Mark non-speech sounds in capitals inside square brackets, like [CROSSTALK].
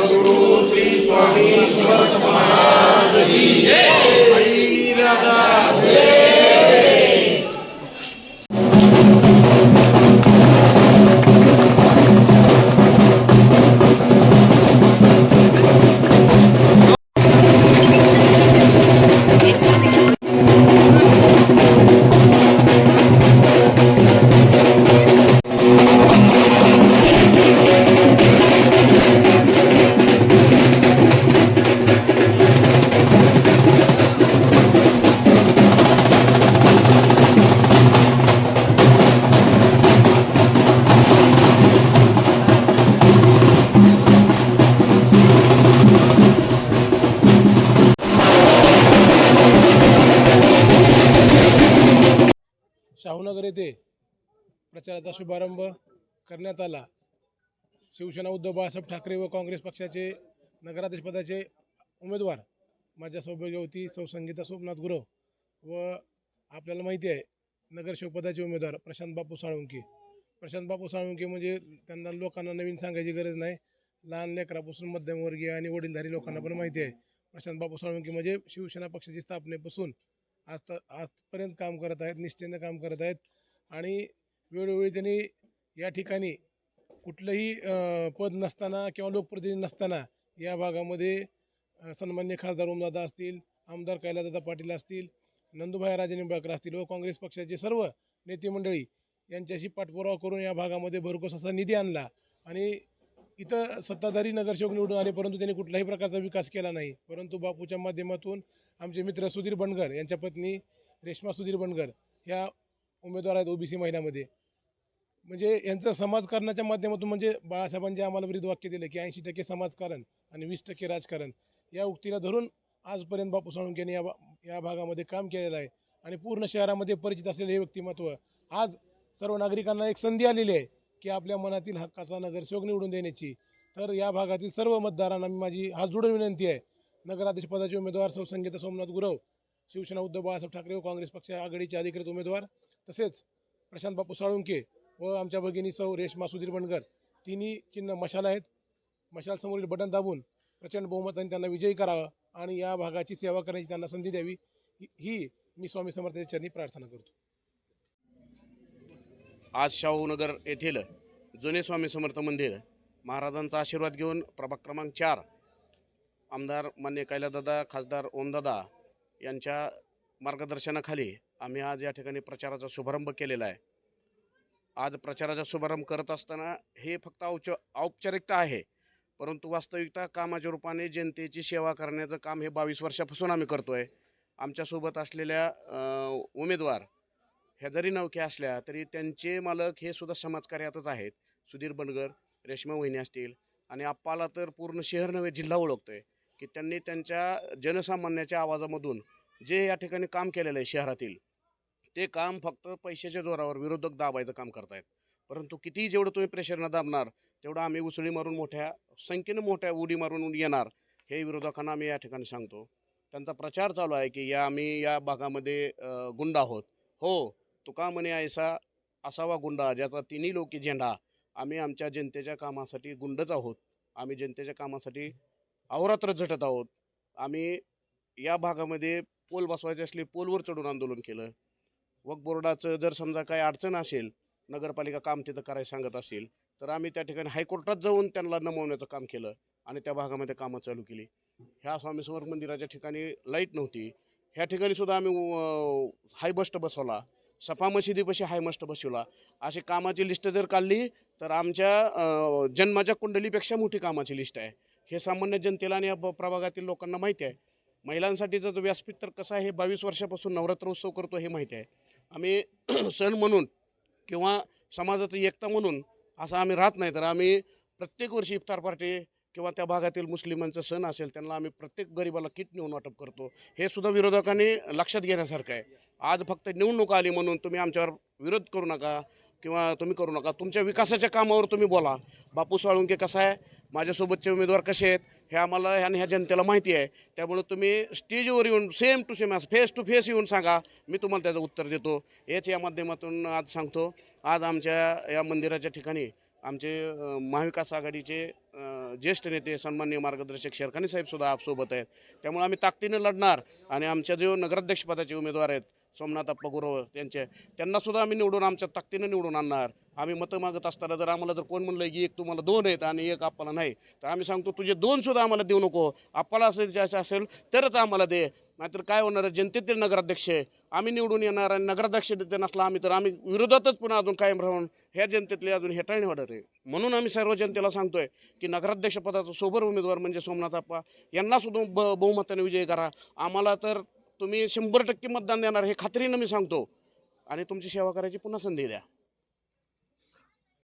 સદગુરુ શ્રી સ્વામી સ્વર્ગ મહારાજ કી જય प्रचाराचा शुभारंभ करण्यात आला. शिवसेना उद्धव बाळासाहेब ठाकरे व काँग्रेस पक्षाचे नगराध्यक्षपदाचे उमेदवार माझ्या सौभाग्यवती सौ संगीता सोमनाथ गुरव व आपल्याला माहिती आहे नगरसेवकपदाचे उमेदवार प्रशांत बापू साळुंके. प्रशांत बापू साळुंके म्हणजे त्यांना लोकांना नवीन सांगायची गरज नाही. लहान लेकरापासून मध्यमवर्गीय आणि वडीलधारी लोकांना पण माहिती आहे. प्रशांत बापू साळुंके म्हणजे शिवसेना पक्षाची स्थापनेपासून आज आजपर्यंत काम करत आहेत निष्ठेनं काम करत आहेत. आणि वेळोवेळी त्यांनी या ठिकाणी कुठलंही पद नसताना किंवा लोकप्रतिनिधी नसताना या भागामध्ये सन्मान्य खासदार ओमदादा असतील आमदार कैलादादा पाटील असतील नंदुभाई राजे निंबाळकर असतील व काँग्रेस पक्षाचे सर्व नेते मंडळी यांच्याशी पाठपुरावा करून या भागामध्ये भरघोस असा निधी आणला आणि इथं सत्ताधारी नगरसेवक निवडून आले परंतु त्यांनी कुठल्याही प्रकारचा विकास केला नाही. परंतु बापूच्या माध्यमातून आमचे मित्र सुधीर बनगर यांच्या पत्नी रेश्मा सुधीर बनगर ह्या उमेदवार आहेत ओबीसी महिन्यामध्ये म्हणजे यांचं समाजकारणाच्या माध्यमातून म्हणजे बाळासाहेबांनी आम्हाला विरुद्ध वाक्य दिलं की ऐंशी टक्के समाजकारण आणि वीस टक्के राजकारण या उक्तीला धरून आजपर्यंत बापू साळुंकेने यांनी या भा या भागामध्ये काम केलेलं आहे. आणि पूर्ण शहरामध्ये परिचित असलेले हे व्यक्तिमत्व आज सर्व नागरिकांना एक संधी आलेली आहे की आपल्या मनातील हक्काचा नगरसेवक निवडून देण्याची. तर या भागातील सर्व मतदारांना मी माझी हात जोडून विनंती आहे. नगराध्यक्षपदाचे उमेदवार सौ संगीता सोमनाथ गुरव शिवसेना उद्धव बाळासाहेब ठाकरे व काँग्रेस पक्ष आघाडीचे अधिकृत उमेदवार तसेच प्रशांत बापू साळुंके व आमच्या भगिनी सौ रेश्मा सुधीर बनगर तिन्ही चिन्ह मशाल आहेत. मशालसमोरील बटन दाबून प्रचंड बहुमताने त्यांना विजयी करावा आणि या भागाची सेवा करण्याची त्यांना संधी द्यावी. ही- ही मी स्वामी समर्थाच्या चरणी प्रार्थना करतो. आज शाहूनगर येथील जुने स्वामी समर्थ मंदिर महाराजांचा आशीर्वाद घेऊन प्रभाग क्रमांक चार आमदार मान्य कैलादादा खासदार ओमदादा यांच्या मार्गदर्शनाखाली आम्ही आज या ठिकाणी प्रचाराचा शुभारंभ केलेला आहे. आज प्रचाराचा शुभारंभ करत असताना हे फक्त औच औपचारिकता आहे. परंतु वास्तविकता कामाच्या रूपाने जनतेची सेवा करण्याचं काम हे बावीस वर्षापासून आम्ही करतो आहे आमच्यासोबत असलेल्या उमेदवार ह्या जरी नवख्या असल्या तरी त्यांचे मालक हे सुद्धा समाजकार्यातच आहेत. सुधीर बनगर रेश्मा वहिनी असतील आणि आप्पाला तर पूर्ण शहर नव्हे जिल्हा ओळखतो आहे की त्यांनी त्यांच्या जनसामान्याच्या आवाजामधून जे या ठिकाणी काम केलेलं आहे शहरातील ते काम फक्त पैशाच्या जोरावर विरोधक दाबायचं काम करतायत. परंतु कितीही जेवढं तुम्ही प्रेशरनं दाबणार तेवढं आम्ही उसळी मारून मोठ्या संख्येनं मोठ्या उडी मारून येणार हे विरोधकांना आम्ही या ठिकाणी सांगतो. त्यांचा प्रचार चालू आहे की या आम्ही या भागामध्ये गुंड आहोत. हो तुका म्हणे ऐसा असावा गुंडा ज्याचा तिन्ही लोकी झेंडा आम्ही आमच्या जनतेच्या कामासाठी गुंडच आहोत. आम्ही जनतेच्या कामासाठी अहोरात्र झटत आहोत. आम्ही या भागामध्ये पोल बसवायचे असले पोलवर चढून आंदोलन केलं. वक बोर्डाचं जर समजा काही अडचण असेल नगरपालिका काम तिथं करायला सांगत असेल तर आम्ही त्या ठिकाणी हायकोर्टात जाऊन त्यांना नमवण्याचं काम केलं आणि त्या भागामध्ये कामं चालू केली. ह्या स्वामी समर्थ मंदिराच्या ठिकाणी लाइट नव्हती. ह्या ठिकाणी सुद्धा आम्ही हायबस्ट बसवला. सफा मशिदीपाशी हायमस्ट बसवला. अशी कामाची लिस्ट जर काढली तर आमच्या जन्माच्या कुंडलीपेक्षा मोठी कामाची लिस्ट आहे. हे सामान्य जनतेला आणि या प्रभागातील लोकांना माहिती आहे. महिलांसाठीचं व्यासपीठ तर कसं आहे हे बावीस वर्षापासून नवरात्र उत्सव करतो हे माहिती आहे. आम्ही [CLEARS THROAT] सण म्हणून किंवा समाजाची एकता म्हणून असं आम्ही राहत नाही. तर आम्ही प्रत्येक वर्षी इफ्तार पार्टी किंवा त्या भागातील मुस्लिमांचा सण असेल त्यांना आम्ही प्रत्येक गरिबाला किट नेऊन वाटप करतो. हे सुद्धा विरोधकांनी लक्षात घेण्यासारखं आहे. आज फक्त निवडणूक आली म्हणून तुम्ही आमच्यावर विरोध करू नका किंवा तुम्ही करू नका. तुमच्या विकासाच्या कामावर तुम्ही बोला. बापू साळुंके कसा आहे? माझ्यासोबतचे उमेदवार कसे आहेत हे आम्हाला आणि ह्या जनतेला माहिती आहे. त्यामुळे तुम्ही स्टेजवर येऊन same to same face to face येऊन सांगा. मी तुम्हाला त्याचं उत्तर देतो. हेच या माध्यमातून आज सांगतो. आज आमच्या या मंदिराच्या ठिकाणी आमचे महाविकास आघाडीचे ज्येष्ठ नेते सन्माननीय मार्गदर्शक शेरखानी साहेबसुद्धा आपसोबत आहेत. त्यामुळे आम्ही ताकदीने लढणार आणि आमच्या जो नगराध्यक्षपदाचे उमेदवार आहेत सोमनाथ अप्पा गुरव त्यांचे. त्यांनासुद्धा आम्ही निवडून आमच्या ताकदीनं निवडून आणणार. आम्ही मतं मागत असताना जर आम्हाला जर कोण म्हणलं की एक तुम्हाला दोन आहेत आणि एक आपल्याला नाही. तर आम्ही सांगतो तुझे दोन सुद्धा आम्हाला देऊ नको. आपल्याला असेल ज्याचं असेल तरच आम्हाला दे. नाहीतर काय होणार आहे, जनतेतील नगराध्यक्ष आहे. आम्ही निवडून येणार आणि नगराध्यक्ष देते नसला आम्ही तर आम्ही विरोधातच पुन्हा अजून कायम राहून ह्या जनतेतले अजून हेटाळणी होणार आहे. म्हणून आम्ही सर्व जनतेला सांगतोय की नगराध्यक्षपदाचा सोबर उमेदवार म्हणजे सोमनाथ आप्पा यांनासुद्धा ब बहुमताने विजय करा. आम्हाला तर तुम्ही शंभर टक्के मतदान देणार हे खात्रीनं मी सांगतो. आणि तुमची सेवा करायची पुन्हा संधी द्या.